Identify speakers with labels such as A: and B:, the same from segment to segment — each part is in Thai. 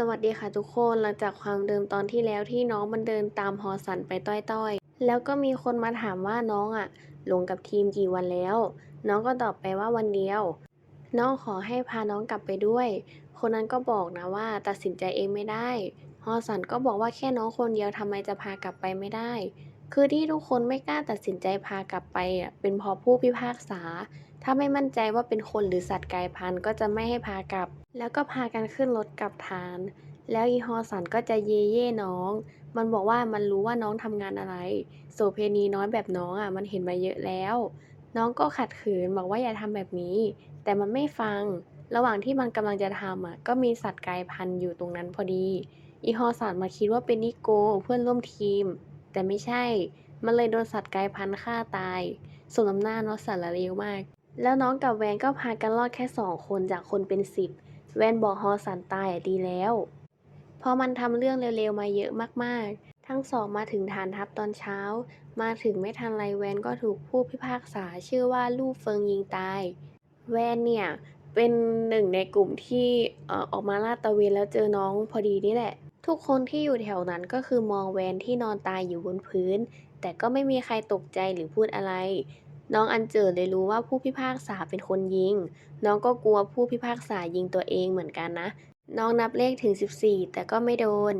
A: สวัสดีค่ะทุกคนหลังจากความเดิมตอนที่แล้วที่น้องมันเดินตามฮอสันไปต้อยๆ แล้วก็มีคนมาถามว่าน้องอะลงกับทีมกี่วันแล้ว น้องก็ตอบไปว่าวันเดียว น้องขอให้พาน้องกลับไปด้วย คนนั้นก็บอกนะว่าตัดสินใจเองไม่ได้ ฮอสันก็บอกว่าแค่น้องคนเดียวทำไมจะพากลับไปไม่ได้ คือที่ทุกคนไม่กล้าตัดสินใจพากลับไปอะเป็นเพราะผู้พิพากษา ถ้าไม่มั่นใจว่าเป็นคนหรือสัตว์กลายพันธุ์ก็จะไม่ให้พากลับ แล้วก็พากันขึ้นรถกลับฐาน แล้วอีฮอสันก็จะเย่เย่น้อง มันบอกว่ามันรู้ว่าน้องทำงานอะไร โสเพณีน้อยแบบน้องอะมันเห็นมาเยอะแล้ว น้องก็ขัดขืนบอกว่าอย่าทำแบบนี้ แต่มันไม่ฟัง ระหว่างที่มันกำลังจะทำอะก็มีสัตว์กลายพันธุ์อยู่ตรงนั้นพอดี อีฮอสันมาคิดว่าเป็นนิโกเพื่อนร่วมทีม แต่ไม่ใช่ มันเลยโดนสัตว์กลายพันธุ์ฆ่าตายสมน้ำหน้าเนาะสารเลวมาก แล้วน้องกับแวนก็พากันรอดแค่สองคนจากคนเป็นสิบแวนบอกฮอสันตายอะดีแล้วพราะมันทำเรื่องเร็วๆมาเยอะมากๆ ทั้งสองมาถึงฐานทัพตอนเช้า มาถึงไม่ทันไรแวนก็ถูกผู้พิพากษาชื่อว่าลู่เฟิงยิงตาย แวนเนี่ยเป็นหนึ่งในกลุ่มที่ออออกมาลาดตระเวนแล้วเจอน้องพอดีนี่แหละ ทุกคนที่อยู่แถวนั้นก็คือมองแวนที่นอนตายอยู่บนพื้น แต่ก็ไม่มีใครตกใจหรือพูดอะไร น้องอันเจิดเลยรู้ว่าผู้พิพากษาเป็นคนยิง น้องก็กลัวผู้พิพากษายิงตัวเองเหมือนกันนะ น้องนับเลขถึง 14 แต่ก็ไม่โดน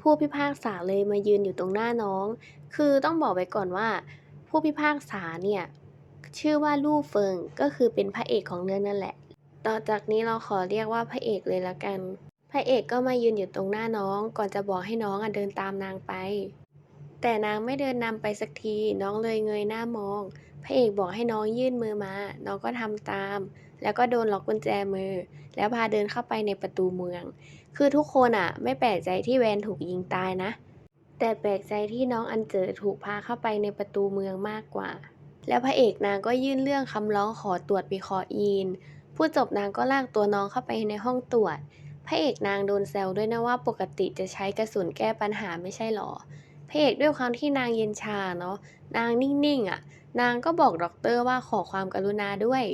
A: ผู้พิพากษาเลยมายืนอยู่ตรงหน้าน้อง คือต้องบอกไว้ก่อนว่า ผู้พิพากษาเนี่ยชื่อว่าลู่เฟิงก็คือเป็นพระเอกของเรื่องนั่นแหละ ต่อจากนี้เราขอเรียกว่าพระเอกเลยละกัน พระเอกก็มายืนอยู่ตรงหน้าน้อง ก่อนจะบอกให้น้องอะเดินตามนางไป แต่นางไม่เดินนำไปสักที น้องเลยเงยหน้ามอง พระเอกบอกให้น้องยื่นมือมา น้องก็ทำตาม แล้วก็โดนล็อกกุญแจมือ แล้วพาเดินเข้าไปในประตูเมือง คือทุกคนอะ ไม่แปลกใจที่แวนถูกยิงตายนะ แต่แปลกใจที่น้องอันเจอถูกพาเข้าไปในประตูเมืองมากกว่า แล้วพระเอกนางก็ยื่นเรื่องคำร้องขอตรวจวิเคราะห์ยีนพูดจบนางก็ลากตัวน้องเข้าไปในห้องตรวจ พระเอกนางโดนแซวด้วยนะว่าปกติจะใช้กระสุนแก้ปัญหาไม่ใช่หรอ พระเอกด้วยความที่นางเย็นชาเนาะ นางนิ่งๆอะ นางก็บอกด็อกเตอร์ว่าขอความกรุณาด้วย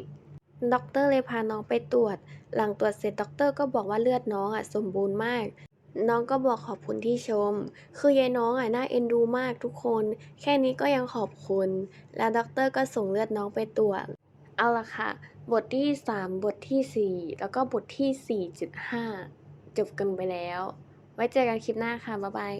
A: ด็อกเตอร์เลยพาน้องไปตรวจ หลังตรวจเสร็จด็อกเตอร์ก็บอกว่าเลือดน้องอะสมบูรณ์มาก น้องก็บอกขอบคุณที่ชม คือยายน้องอะน่าเอ็นดูมากทุกคน แค่นี้ก็ยังขอบคุณ แล้วด็อกเตอร์ก็ส่งเลือดน้องไปตรวจ เอาละค่ะ บทที่ 3 บททีสี่ 4 แล้วก็บทที่ 4.5 จบกันไปแล้ว ไว้เจอกันคลิปหน้าค่ะ บ๊ายบาย